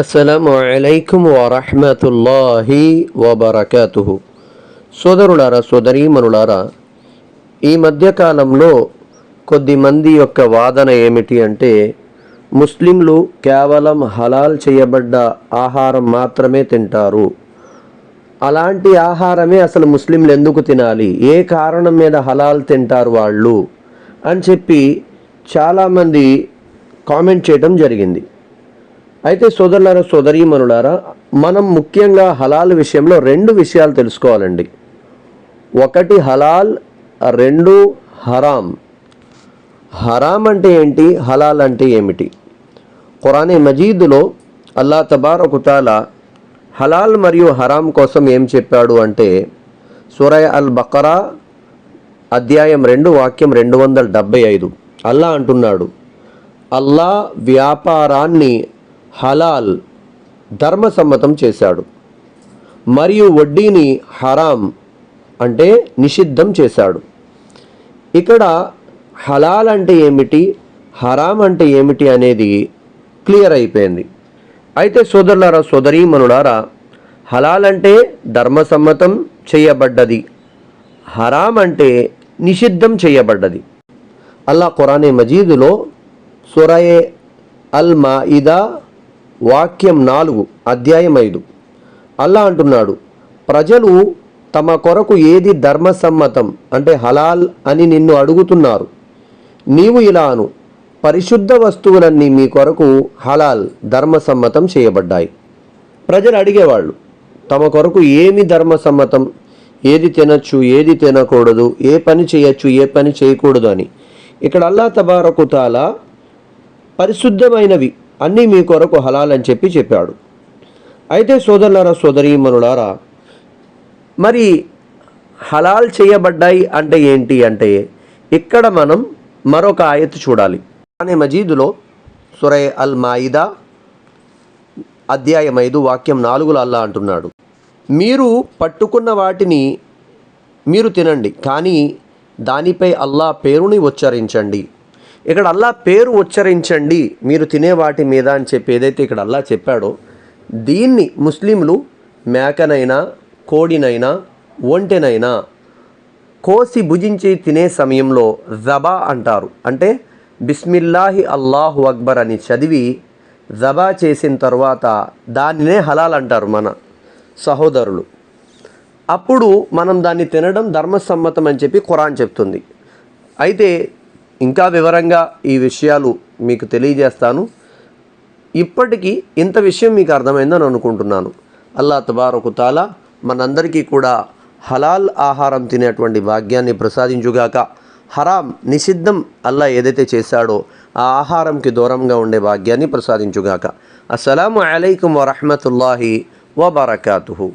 అస్సలాము అలైకుం వరహమతుల్లాహి వబర్కతుహు. సోదరులారా సోదరీమనులారా ఈ మధ్యకాలంలో కొద్దిమంది యొక్క వాదన ఏమిటి అంటే ముస్లింలు కేవలం హలాల్ చేయబడ్డ ఆహారం మాత్రమే తింటారు. అలాంటి ఆహారమే అసలు ముస్లింలు ఎందుకు తినాలి? ఏ కారణం మీద హలాల్ తింటారు వాళ్ళు? అని చెప్పి చాలామంది కామెంట్ చేయడం జరిగింది. అయితే సోదరులారా సోదరీమణులారా మనం ముఖ్యంగా హలాల్ విషయంలో రెండు విషయాలు తెలుసుకోవాలండి. ఒకటి హలాల్ రెండు హరాం. హరాం అంటే ఏంటి? హలాల్ అంటే ఏమిటి? ఖురానే మజీదులో అల్లా తబారకుతాల హలాల్ మరియు హరాం కోసం ఏం చెప్పాడు అంటే సూరయ అల్ బకరా అధ్యాయం రెండు వాక్యం రెండు వందల డెబ్బై ఐదు. అల్లా అంటున్నాడు అల్లా వ్యాపారాన్ని హలాల్ ధర్మసమ్మతం చేశాడు. మరియు వడ్డీని హరాం అంటే నిషిద్ధం చేశాడు. ఇక్కడ హలాల్ అంటే ఏమిటి? హరాం అంటే ఏమిటి అనేది క్లియర్ అయిపోయింది. అయితే సోదరులారా సోదరీమణులారా హలాల్ అంటే ధర్మసమ్మతం చేయబడ్డది. హరాం అంటే నిషిద్ధం చేయబడ్డది. అల్లా ఖురానే మజీదులో సురయే అల్ ఇదా వాక్యం నాలుగు అధ్యాయం ఐదు. అల్లా అంటున్నాడు ప్రజలు తమ కొరకు ఏది ధర్మసమ్మతం అంటే హలాల్ అని నిన్ను అడుగుతున్నారు. నీవు ఇలాను. పరిశుద్ధ వస్తువులన్నీ మీ కొరకు హలాల్ ధర్మసమ్మతం చేయబడ్డాయి. ప్రజలు అడిగేవాళ్ళు తమ కొరకు ఏమి ధర్మసమ్మతం? ఏది తినచ్చు ఏది తినకూడదు ఏ పని చేయొచ్చు ఏ పని చేయకూడదు అని. ఇక్కడ అల్లా తబారకుతాల పరిశుద్ధమైనవి. అన్నీ మీ కొరకు హలాల్ అని చెప్పి చెప్పాడు. అయితే సోదరులారా సోదరీమనులారా మరి హలాల్ చేయబడ్డాయి అంటే ఏంటి అంటే ఇక్కడ మనం మరొక ఆయత్ చూడాలి. అనే మజీదులో సురై అల్ మాయిదా అధ్యాయం ఐదు వాక్యం నాలుగులో అల్లా అంటున్నాడు. మీరు పట్టుకున్న వాటిని మీరు తినండి కానీ దానిపై అల్లా పేరుని ఉచ్చరించండి. ఇక్కడ అల్లా పేరు ఉచ్చరించండి మీరు తినే వాటి మీద అని చెప్పి ఏదైతే ఇక్కడ అల్లా చెప్పాడో దీన్ని ముస్లింలు మేకనైనా కోడినైనా ఒంటెనైనా కోసి భుజించి తినే సమయంలో జబా అంటారు. అంటే బిస్మిల్లాహి అల్లాహు అక్బర్ అని చదివి జబా చేసిన తర్వాత దానినే హలాల్ అంటారు మన సహోదరులు. అప్పుడు మనం దాన్ని తినడం ధర్మసమ్మతం అని చెప్పి ఖురాన్ చెప్తుంది. అయితే ఇంకా వివరంగా ఈ విషయాలు మీకు తెలియజేస్తాను. ఇప్పటికీ ఇంత విషయం మీకు అర్థమైందని అనుకుంటున్నాను. అల్లా తబారకు తాలా మనందరికీ కూడా హలాల్ ఆహారం తినేటువంటి భాగ్యాన్ని ప్రసాదించుగాక హరాం నిషిద్ధం అల్లా ఏదైతే చేశాడో ఆ ఆహారంకి దూరంగా ఉండే భాగ్యాన్ని ప్రసాదించుగాక. అస్సలం అయికం వరహమతుల్లాహి వబర్కాతుహు.